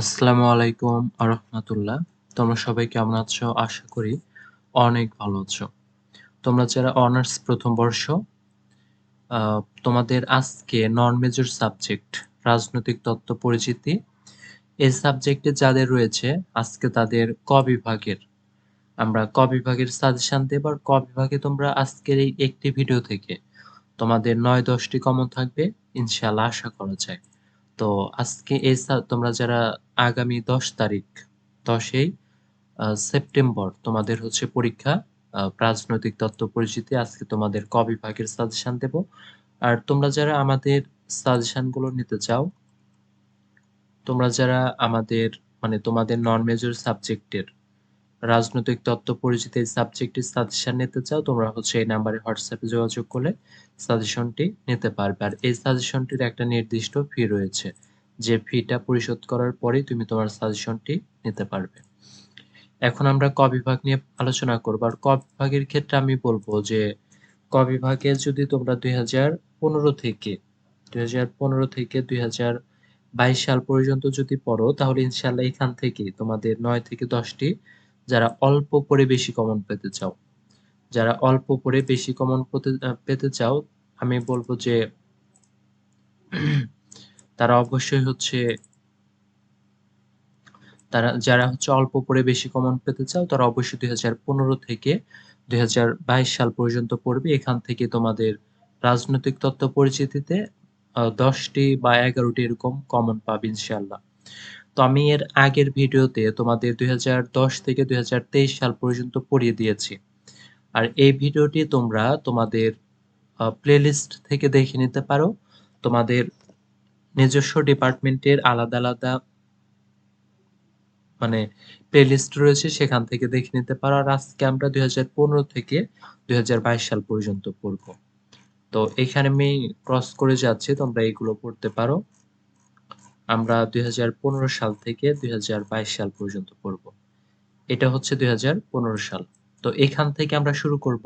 আসসালামু আলাইকুম আরহামতুল্লাহ। তোমরা সবাই কেমন আছো? আশা করি অনেক ভালো আছো। তোমরা যারা অনার্স প্রথম বর্ষ তোমাদের আজকে নন মেজর সাবজেক্ট রাজনৈতিক তত্ত্ব পরিচিতি। এই সাবজেক্টে যাদের রয়েছে, আজকে তাদের ক বিভাগের। আমরা ক বিভাগের সাজেশন দেব আর ক বিভাগে তোমরা আজকের এই একটি ভিডিও থেকে তোমাদের নয় দশটি কমন থাকবে ইনশাল্লাহ আশা করা যায়। তো আজকে এই তোমরা যারা আগামী দশ তারিখ দশই সেপ্টেম্বর তোমাদের হচ্ছে পরীক্ষা রাজনৈতিক তত্ত্ব পরিচিতি। আজকে তোমাদের ক বিভাগের সাজেশন দেব। আর তোমরা যারা আমাদের সাজেশনগুলো নিতে চাও, তোমরা যারা আমাদের মানে তোমাদের নন মেজর সাবজেক্টের রাজনৈতিক তত্ত্ব পরিচিতি সাবজেক্টের সাজেশন নিতে চাও, তোমরা হচ্ছে এই নাম্বারে হোয়াটসঅ্যাপে যোগাযোগ করলে সাজেশনটি নিতে পারবে। আর এই সাজেশনটির একটা নির্দিষ্ট ফি রয়েছে। যে ফিটা পরিশোধ করার পরেই তুমি তোমার সাজেশনটি নিতে পারবে। এখন আমরা ক বিভাগ নিয়ে আলোচনা করব। আর ক বিভাগের ক্ষেত্রে আমি বলব যে, ক বিভাগে যদি তোমরা দুই হাজার পনেরো থেকে, দুই হাজার পনেরো থেকে দুই বাইশ সাল পর্যন্ত যদি পড়ো, তাহলে ইনশাল্লাহ এখান থেকে তোমাদের নয় থেকে দশটি যারা অল্প পড়ে বেশি কমন পেতে চাও, যারা অল্প পড়ে বেশি কমন পেতে চাও, আমি বলব যে তারা অবশ্যই হচ্ছে, তারা যারা হচ্ছে অল্প পড়ে বেশি কমন পেতে চাও, তারা অবশ্যই দুই হাজার পনেরো থেকে দুই হাজার বাইশ সাল পর্যন্ত পড়বে। এখান থেকে তোমাদের রাজনৈতিক তত্ত্ব পরিচিতিতে দশটি বা এগারোটি এরকম কমন পাবে ইনশাল্লাহ তো আমি এর আগের ভিডিওতে তোমাদের দুই হাজার দশ থেকে দুই হাজার তেইশ সাল পর্যন্ত পড়িয়ে দিয়েছি। আর এই ভিডিওটি তোমরা তোমাদের প্লেলিস্ট থেকে দেখে নিতে পারো। তোমাদের নিজস্ব ডিপার্টমেন্টের আলাদা আলাদা মানে প্লেলিস্ট রয়েছে, সেখান থেকে দেখে নিতে পারো। আর আজকে আমরা দুই হাজার পনেরো থেকে দুই সাল পর্যন্ত পড়ব। তো এখানে আমি ক্রস করে যাচ্ছি, তোমরা এগুলো পড়তে পারো। আমরা দুই সাল থেকে দুই হাজার বাইশ সাল পর্যন্ত পড়ব। এটা হচ্ছে দুই হাজার পনেরো সাল। তো এখান থেকে আমরা শুরু করব।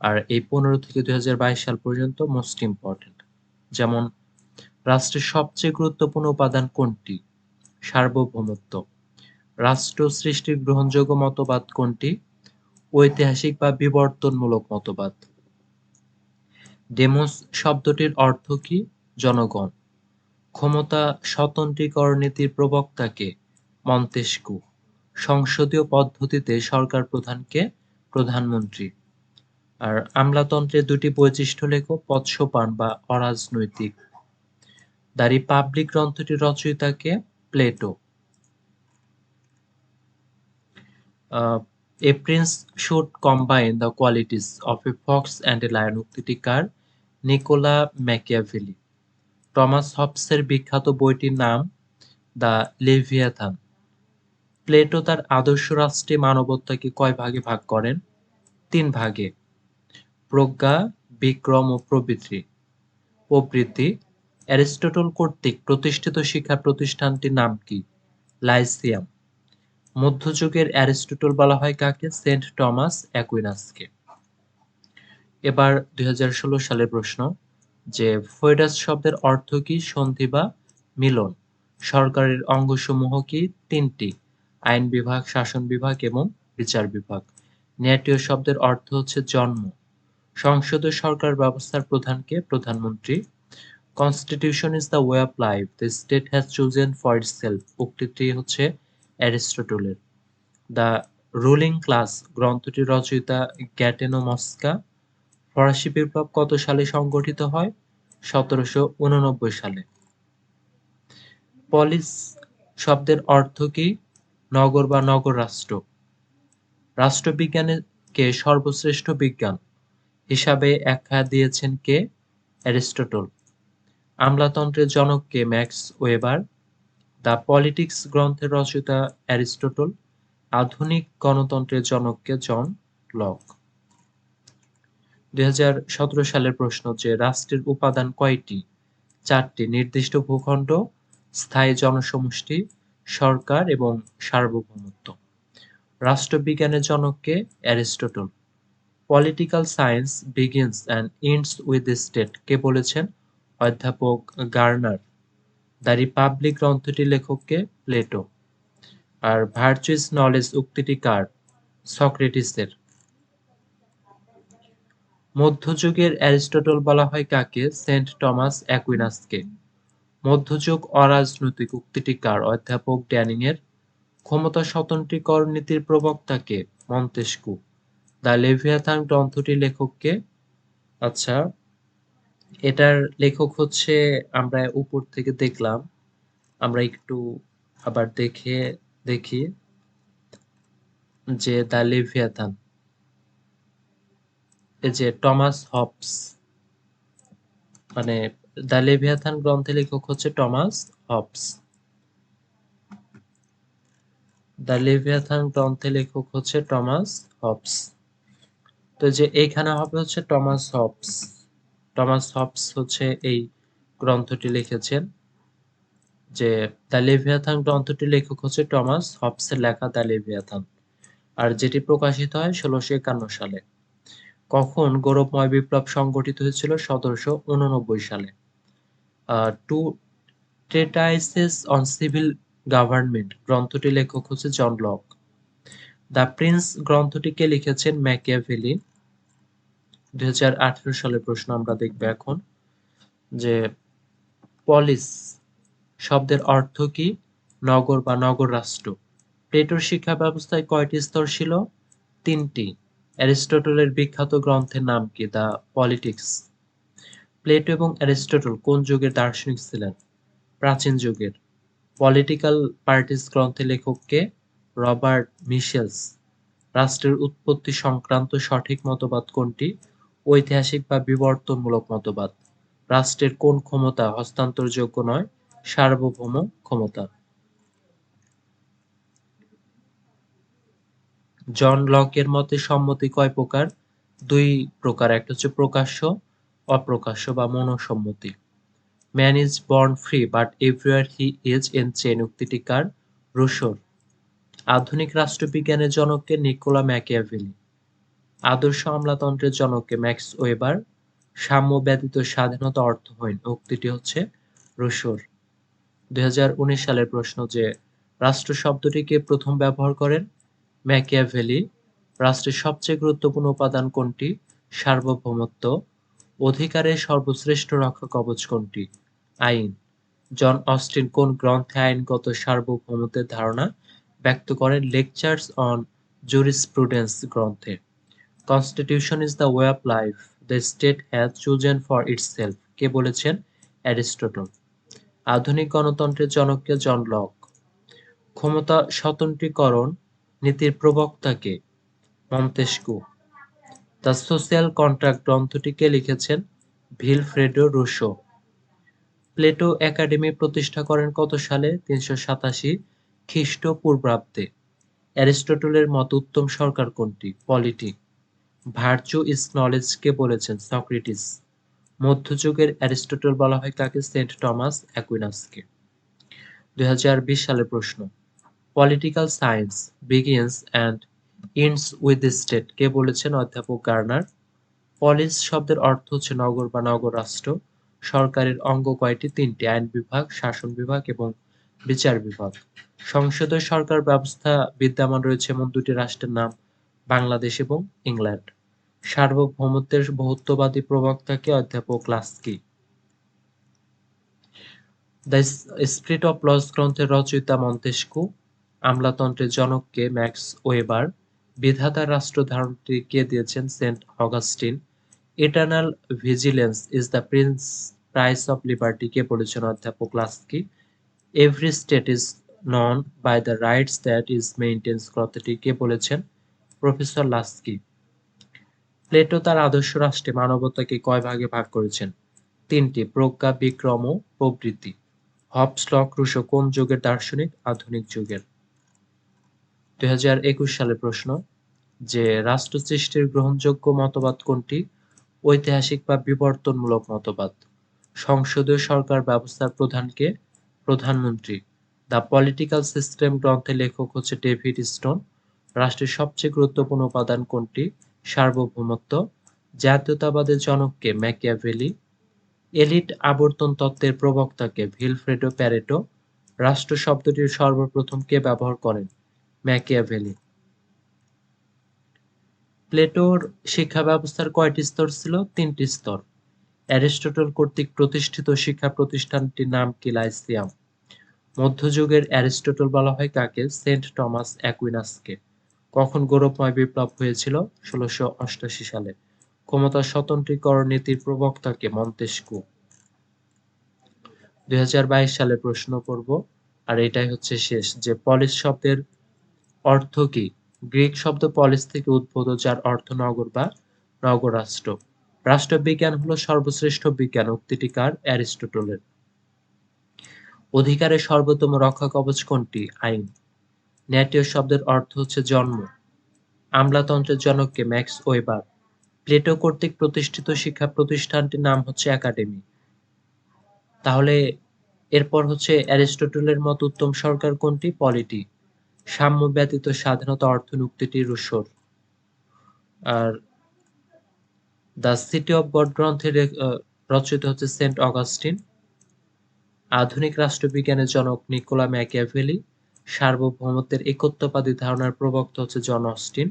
আর এই পনেরো থেকে দুই হাজার বাইশ সাল পর্যন্ত মোস্ট ইম্পর্টেন্ট যেমন রাষ্ট্রের সবচেয়ে গুরুত্বপূর্ণ উপাদান কোনটি? সার্বভৌমত্ব। রাষ্ট্র সৃষ্টির গ্রহণযোগ্য মতবাদ কোনটি? ঐতিহাসিক বা বিবর্তনমূলক মতবাদ। ডেমোস শব্দটির অর্থ কি? জনগণ। ক্ষমতা স্বতন্ত্রীকরণ নীতির প্রবক্তাকে মন্তেস্কু সংসদীয় পদ্ধতিতে সরকার প্রধানকে প্রধানমন্ত্রী। আর আমলাতন্ত্রের দুটি বৈশিষ্ট্য লেখো পৎসপান বা অরাজনৈতিক। দ্য রিপাবলিক গ্রন্থটির রচয়িতাকে Plato. A prince should combine the qualities of a fox and a lion উক্তিটি কার নিকোলা ম্যাকিয়াভেলি। টমাস হবসের বিখ্যাত বইটির নাম দ্য লেভিয়াথান। প্লেটো তার আদর্শ রাষ্ট্রে মানবতাকে কয় ভাগে ভাগ করেন? তিন ভাগে। প্রজ্ঞা, বিক্রম ও প্রবৃত্তি। প্রবৃত্তি অ্যারিস্টটল কর্তৃক প্রতিষ্ঠিত শিক্ষা প্রতিষ্ঠানটির নাম কি? লাইসিয়াম। মধ্যযুগের অ্যারিস্টটল বলা হয় কাকে? সেন্ট টমাস অ্যাকুইনাসকে। এবার দুই হাজার ষোলো সালের প্রশ্ন, যে ফয়েডাস শব্দের অর্থ কি? সন্ধি বা মিলন। সরকারের অঙ্গসমূহ কি? তিনটি। আইন বিভাগ, শাসন বিভাগ এবং বিচার বিভাগ। ন্যাটীয় শব্দের অর্থ হচ্ছে জন্ম। সংসদীয় সরকার ব্যবস্থার প্রধানকে প্রধানমন্ত্রী constitution is the way of life the state has chosen for itself উক্তিটি হচ্ছে অ্যারিস্টটলের। দ্য রুলিং ক্লাস গ্রন্থটির রচয়িতা গ্যাটেনো মস্কা, ফরাসি বিপ্লব কত সালে সংগঠিত হয়? সতেরোশো উননব্বই সালে। পলিস শব্দের অর্থ কি? নগর বা নগর রাষ্ট্র। রাষ্ট্রবিজ্ঞানকে সর্বশ্রেষ্ঠ বিজ্ঞান হিসাবে আখ্যা দিয়েছেন কে? অ্যারিস্টটল। আমলাতন্ত্রের জনক কে ম্যাক্স ওয়েবার, দ্য পলিটিক্স গ্রন্থের রচয়িতা অ্যারিস্টটল, আধুনিক গণতন্ত্রের জনককে জন লক। দুই হাজার সতেরো সালের প্রশ্ন যে রাষ্ট্রের উপাদান কয়টি? চারটি নির্দিষ্ট ভূখণ্ড, স্থায়ী জনসমষ্টি, সরকার এবং সার্বভৌমত্ব। রাষ্ট্রবিজ্ঞানের জনককে Aristotle. Political science begins and ends with state কে বলেছেন? অধ্যাপক গার্নার, দ্য রিপাবলিক গ্রন্থটি লেখককে প্লেটো, আর ভার্চুইস নলেজ উক্তিটি কার? সক্রেটিসের মধ্যযুগের অ্যারিস্টটল বলা হয় কাকে? Saint Thomas অ্যাকুইনাসকে। মধ্যযুগ অরাজনৈতিক উক্তিটি কার? অধ্যাপক ড্যানিং এর ক্ষমতা স্বতন্ত্রীকরণ নীতির প্রবক্তাকে মন্তেস্কু দ্য লেভিয়াথান গ্রন্থটি লেখককে? আচ্ছা এটার লেখক হচ্ছে আমরা উপর থেকে দেখলাম। আমরা একটু আবার দেখে দেখি যে দ্য লেভিয়াথান, এই যে টমাস হবস মানে দ্য লেভিয়াথান গ্রন্থের লেখক হচ্ছে টমাস হবস। দ্য লেভিয়াথান গ্রন্থের লেখক হচ্ছে টমাস হবস। তো যে এইখানে হবে হচ্ছে টমাস হবস। টমাস হবস হচ্ছে এই গ্রন্থটি লিখেছেন, যে দ্য লেভিয়াথান গ্রন্থটি লেখক হচ্ছে টমাস হবসের লেখা দ্য লেভিয়াথান, আর যেটি প্রকাশিত হয় ষোলোশো একান্ন সালে। কখন গৌরবময় বিপ্লব সংগঠিত হয়েছিল সতেরোশো উননব্বই সালে। Two treatises on civil government গ্রন্থটি লেখক হচ্ছে জন লক। দ্য প্রিন্স গ্রন্থটিকে লিখেছেন ম্যাকিয়াভেলি দুই হাজার আঠারো সালের প্রশ্ন আমরা দেখব এখন যে পলিস শব্দের অর্থ কি? নগর বা নগর রাষ্ট্র। প্লেটোর শিক্ষা ব্যবস্থায় কয়টি স্তর ছিল? তিনটি। অ্যারিস্টটলের বিখ্যাত গ্রন্থের নাম কি? The Politics. প্লেটো এবং অ্যারিস্টটল কোন যুগের দার্শনিক ছিলেন? প্রাচীন যুগের। পলিটিক্যাল পার্টিস গ্রন্থের লেখককে রবার্ট মিশেলস। রাষ্ট্রের উৎপত্তি সংক্রান্ত সঠিক মতবাদ কোনটি? ঐতিহাসিক বা বিবর্তনমূলক মতবাদ। রাষ্ট্রের কোন ক্ষমতা হস্তান্তরযোগ্য নয়, সার্বভৌম ক্ষমতা। জন লকের মতে সম্মতি কয় প্রকার? দুই প্রকার, একটা হচ্ছে প্রকাশ্য, অপ্রকাশ্য বা মনোসম্মতি। Man is born free, but everywhere he is in chain উক্তিটি কার? রুশোর। আধুনিক রাষ্ট্রবিজ্ঞানের জনককে নিকোলা ম্যাকিয়াভেলি। আদর্শ আমলাতন্ত্রের জনককে ম্যাক্স ওয়েবার সাম্য ব্যতীত স্বাধীনতা অর্থহীন উক্তিটি হচ্ছে রুশোর। দুই সালের প্রশ্ন যে, রাষ্ট্র শব্দটিকে প্রথম ব্যবহার করেন? ম্যাকিয়াভেলি, রাষ্ট্রের সবচেয়ে গুরুত্বপূর্ণ উপাদান কোনটি? সার্বভৌমত্ব, অধিকারের সর্বশ্রেষ্ঠ রক্ষা কবচ কোনটি? আইন, জন অস্টিন কোন গ্রন্থে আইনগত সার্বভৌমত্বের ধারণা ব্যক্ত করেন? লেকচার্স অন জুরিসপ্রুডেন্স গ্রন্থে। Constitution is the way of life the state has chosen for itself কে বলেছেন? অ্যারিস্টটল আধুনিক গণতন্ত্রের জনককে জন লক। ক্ষমতা স্বতন্ত্রীকরণ নীতির প্রবক্তাকে মন্তেস্কু দ্য সোশ্যাল কন্ট্রাক্ট গ্রন্থটিকে লিখেছেন ভিলফ্রেডো রুশো। প্লেটো একাডেমি প্রতিষ্ঠা করেন কত সালে? তিনশো সাতাশি খ্রিস্টপূর্বাব্দে। অ্যারিস্টটলের মত উত্তম সরকার কোনটি? পলিটি ভার্চু ইস নলেজকে বলেছেন সক্রেটিস। মধ্যযুগের অ্যারিস্টটল বলা হয় কাকে সেন্ট টমাস অ্যাকুইনাসকে। দুই হাজার বিশ সালের প্রশ্ন, political science begins and ends with state কে বলেছেন অধ্যাপক গার্নার? পলিস শব্দের অর্থ হচ্ছে নগর বা নগর রাষ্ট্র সরকারের অঙ্গ কয়টি? তিনটি, আইন বিভাগ, শাসন বিভাগ এবং বিচার বিভাগ। সংসদে সরকার ব্যবস্থা বিদ্যমান রয়েছে এমন দুটি রাষ্ট্রের নাম, বাংলাদেশ এবং ইংল্যান্ড। সার্বভৌমত্বের বহুত্ববাদী প্রবক্তাকে অধ্যাপক Laski. The spirit of laws গ্রন্থের রচয়িতা মন্তেস্কু আমলাতন্ত্রের জনককে ম্যাক্স ওয়েবার, বিধাতার রাষ্ট্র ধারণটি কে দিয়েছেন? Saint Augustine. Eternal vigilance is the prince, price of liberty কে বলেছেন অধ্যাপক Laski. Every state is known by the rights that is maintains. কথাটি কে বলেছেন? Professor Laski. প্লেটো তার আদর্শ রাষ্ট্রে মানবতাকে কয় ভাগে ভাগ করেছেন? তিনটি, প্রজ্ঞা, বিক্রম ও প্রবৃত্তি। হবস্লক রুশো কোন যুগের দার্শনিক? আধুনিক যুগের। দুই সালের প্রশ্ন, যে রাষ্ট্র সৃষ্টির গ্রহণযোগ্য মতবাদ কোনটি? ঐতিহাসিক বা বিবর্তনমূলক মতবাদ। সংসদীয় সরকার ব্যবস্থার প্রধানকে প্রধানমন্ত্রী। দ্য পলিটিক্যাল সিস্টেম গ্রন্থের লেখক হচ্ছে ডেভিড স্টোন। রাষ্ট্রের সবচেয়ে গুরুত্বপূর্ণ উপাদান কোনটি? সার্বভৌমত্ব, জাতীয়তাবাদের জনককে ম্যাকিয়াভেলি, এলিট আবর্তন তত্ত্বের প্রবক্তাকে ভিলফ্রেডো প্যারেটো, রাষ্ট্র শব্দটির সর্বপ্রথম কে ব্যবহার করেন? ম্যাকিয়াভেলি। প্লেটোর শিক্ষা ব্যবস্থার কয়টি স্তর ছিল? তিনটি স্তর। অ্যারিস্টটল কর্তৃক প্রতিষ্ঠিত শিক্ষা প্রতিষ্ঠানটির নাম কি লাইসিয়াম? মধ্যযুগের অ্যারিস্টটল বলা হয় কাকে? সেন্ট টমাস অ্যাকুইনাসকে। কখন গৌরবময় বিপ্লব হয়েছিল? ষোলোশো অষ্টাশি সালে। ক্ষমতা স্বতন্ত্রীকরণ নীতির প্রবক্তাকে মন্তেস্কু দুই সালে প্রশ্ন করব, আর এটাই হচ্ছে শেষ, যে পলিস শব্দের অর্থ কি? গ্রিক শব্দ পলিস থেকে উদ্ভূত, যার অর্থ নগর বা নগরাষ্ট্র। রাষ্ট্রবিজ্ঞান হলো সর্বশ্রেষ্ঠ বিজ্ঞান, উক্তিটি কার? অ্যারিস্টটলের। অধিকারের সর্বোত্তম রক্ষা কবচ কোনটি? আইন। ন্যাটীয় শব্দের অর্থ হচ্ছে জন্ম। আমলাতন্ত্রের জনককে ম্যাক্স ওয়েবার। প্লেটো কর্তৃক প্রতিষ্ঠিত শিক্ষা প্রতিষ্ঠানটির নাম হচ্ছে একাডেমি। তাহলে এরপর হচ্ছে অ্যারিস্টটলের মত উত্তম সরকার কোনটি? পলিটি। সাম্য ব্যতীত স্বাধীনতা অর্থনুক্তিটি রুশোর। আর দ্য সিটি অফ গড গ্রন্থের রচিত হচ্ছে সেন্ট অগাস্টিন। আধুনিক রাষ্ট্রবিজ্ঞানের জনক নিকোলা ম্যাকিয়াভেলি। সার্বভৌমত্বের একত্ববাদী ধারণার প্রবক্তা হচ্ছে জন অস্টিন,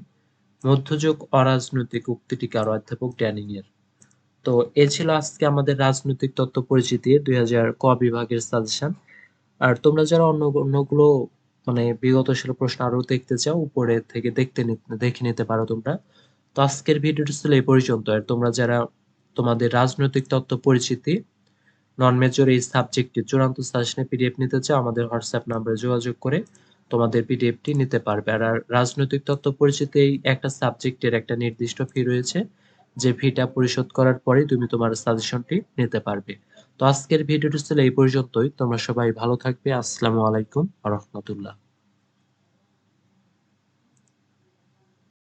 মধ্যযুগ অরাজনৈতিক উক্তিটি কার অধ্যাপক ড্যানিং এর তো এ ছিল আজকে আমাদের রাজনৈতিক তত্ত্ব পরিচিতি দুই হাজার ক বিভাগের সাজেশন। আর তোমরা যারা অন্য অন্যগুলো মানে বিগত সালের প্রশ্ন আরও দেখতে চাও, উপরে থেকে দেখতে দেখে নিতে পারো তোমরা। তো আজকের ভিডিওটি ছিল এই পর্যন্ত। আর তোমরা যারা তোমাদের রাজনৈতিক তত্ত্ব পরিচিতি নন মেজর এই সাবজেক্টটি চূড়ান্ত সাজেশনে পিডিএফ নিতে চাও, আমাদের হোয়াটসঅ্যাপ নাম্বারে যোগাযোগ করে তোমাদের পিডিএফটি নিতে পারবে। আর রাজনৈতিক তত্ত্ব পরিচিতি এই একটা সাবজেক্টের একটা নির্দিষ্ট ফি রয়েছে, যে ফিটা পরিশোধ করার পরেই তুমি তোমার সাজেশনটি নিতে পারবে। তো আজকের ভিডিওটি ছিল এই পর্যন্তই, তোমরা সবাই ভালো থাকবে, আসসালামু আলাইকুম রহমতুল্লাহ।